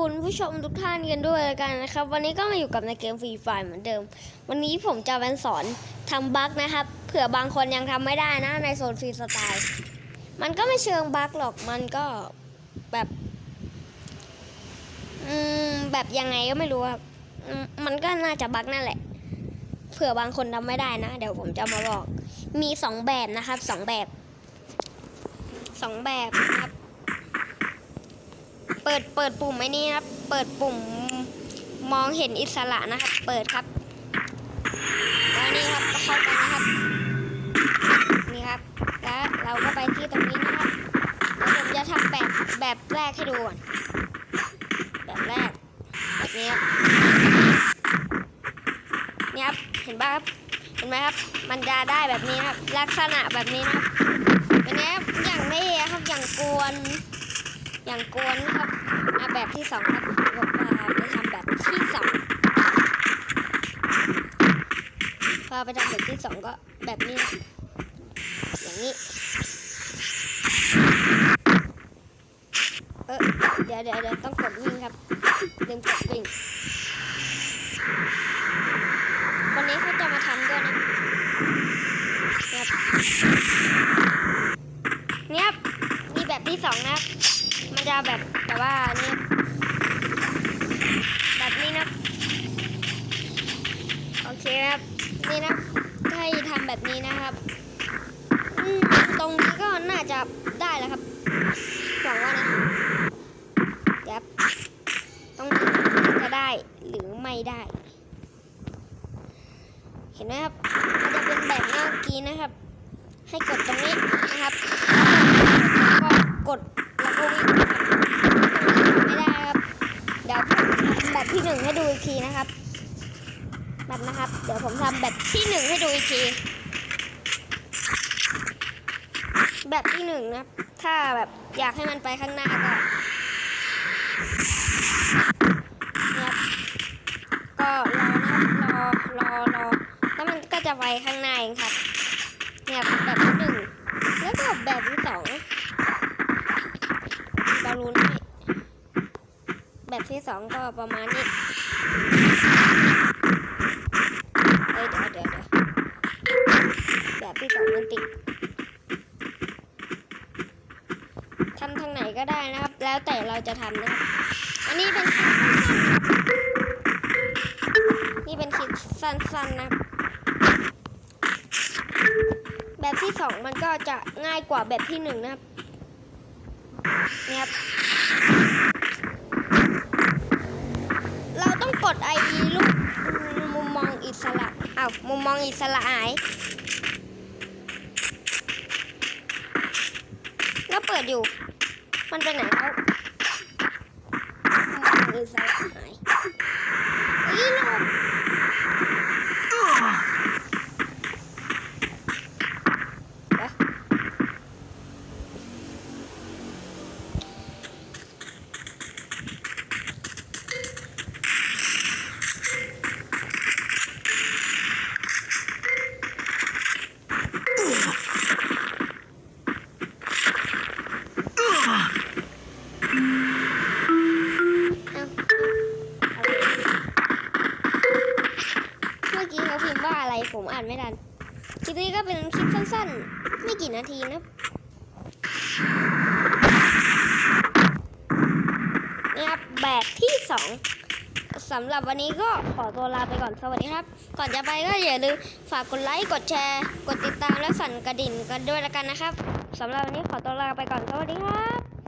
คุณผู้ชมทุกท่านกันด้วยแล้วกันนะครับ วันนี้ก็มาอยู่กับในเกมฟรีไฟเหมือนเดิม วันนี้ผมจะเป็นสอนทำบั๊กนะครับ เผื่อบางคนยังทำไม่ได้นะในโซนฟรีสไตล์มันก็ไม่เชิงบั๊กหรอกมันก็แบบอืมแบบยังไงก็ไม่รู้ครับมันก็น่าจะบั๊กนั่นแหละ เผื่อบางคนทำไม่ได้นะ เดี๋ยวผมจะมาบอก มีสองแบบนะครับสองแบบสองแบบครับ เปิดเปิดปุ่มไอ้นี้นะครับ เปิดปุ่มมองเห็นอิสระนะครับ เปิดครับแล้วนี่ครับก็เข้าไปนะครับ นี่ครับ แล้วเราก็ไปที่ตรงนี้นะครับแล้วผมจะทำแบบแบบแรกให้ดูก่อน แบบแรก แบบนี้ครับนี่ครับ เห็นป่ะครับ เห็นไหมครับ มันจะได้แบบนี้ครับ ลักษณะแบบนี้นะครับเป็นไงครับ อย่างนี้ครับ อย่างกวน อย่างกวนครับอะแบบที่สองครับผมพาไปทำแบบที่สองพาไปทำแบบที่สองก็แบบนี้ อย่างนี้ เออเดี๋ยวเดี๋ยวเดี๋ยวต้องกดวิ่งครับลืมกดวิ่งคนนี้เขาจะมาทำด้วยนะครับเนี่ยครับนี่แบบที่สอง นะครับ มันจะแบบแต่ว่านี่แบบนี้นะโอเคครับนี่นะให้ทำแบบนี้นะครับตรงนี้ก็น่าจะได้แล้วครับหวังว่านะเดี๋ยวตรงนี้จะได้หรือไม่ได้ เห็นไหมครับมันจะเป็นแบบเมื่อกี้นะครับ ให้กดตรงนี้นะครับแล้วก็กด ไม่ได้ครับ เดี๋ยวผมทำแบบที่หนึ่งให้ดูอีกทีนะครับ แบบนะครับ เดี๋ยวผมทำแบบที่หนึ่งให้ดูอีกที แบบที่หนึ่งนะ ถ้าแบบอยากให้มันไปข้างหน้าก็เนี่ยก็รอนะครับรอรอรอแล้วมันก็จะไปข้างหน้าเองครับเนี่ยแบบที่หนึ่งแล้วก็แบบที่สอง บอลลูนให้แบบที่สองก็ประมาณนี้เอ้ยเดี๋ยวเดี๋ยวเดี๋ยวแบบที่สองมันติดทำทางไหนก็ได้นะครับ แล้วแต่เราจะทำนะครับอันนี้เป็นคลิปสั้นซันี่เป็นคลิปสั้นๆนะครับแบบที่สองมันก็จะง่ายกว่าแบบที่หนึ่งนะครับ เนี่ยบเราต้องกด ID รูปมุมมองอิสระอ้าวมุมมองอิสระหายแล้วเปิดอยู่ มันไปไหนแล้วมุมมองอิสระหายอีลูก มื่อกี้เขาพิมพ์ว่าอะไรผมอ่านไม่ทันคลิปนี้ก็เป็นคลิปสั้นๆ ไม่กี่นาทีนะนี่ครับแบบที่สองสำหรับวันนี้ก็ขอตัวลาไปก่อนสวัสดีครับ ก่อนจะไปก็อย่าลืมฝากกดไลค์กดแชร์ กดติดตามและสั่นกระดิ่งกันด้วยแล้วกันนะครับสำหรับวันนี้ขอตัวลาไปก่อนสวัสดีครับ